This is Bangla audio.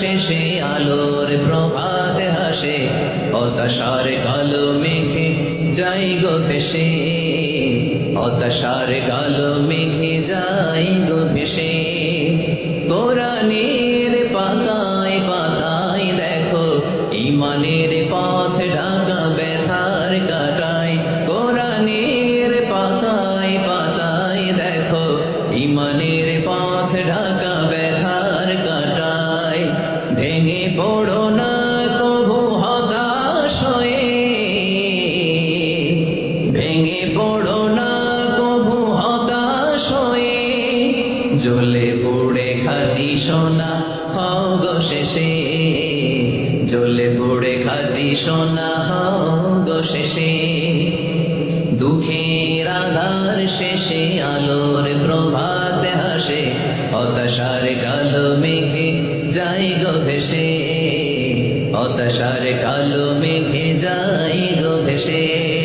শেষে আলোর প্রভাত হাসে। হতাশার কালো মেঘে যাই গো ভেসে। হতাশার কালো মেঘে যাই গো ভেসে। পাতায় পাতায় দেখো, ইমানের পথ ঢাকা ব্যথার পাতায় পাতায় দেখো, ইমানের পথ ঢাকা পড়ো না কবু হতাশ হয়ে জ্বলে পুড়ে খাটি সোনা। হও গো শেষে, জ্বলে পুড়ে খাটি সোনা, হও গো শেষে। দুঃখের আধার শেষে আলোর প্রভাত হাসে, হতাশার কালো মেঘে যাই গো ভেসে। হতাশার কালো মেঘে যাই গো ভেসে।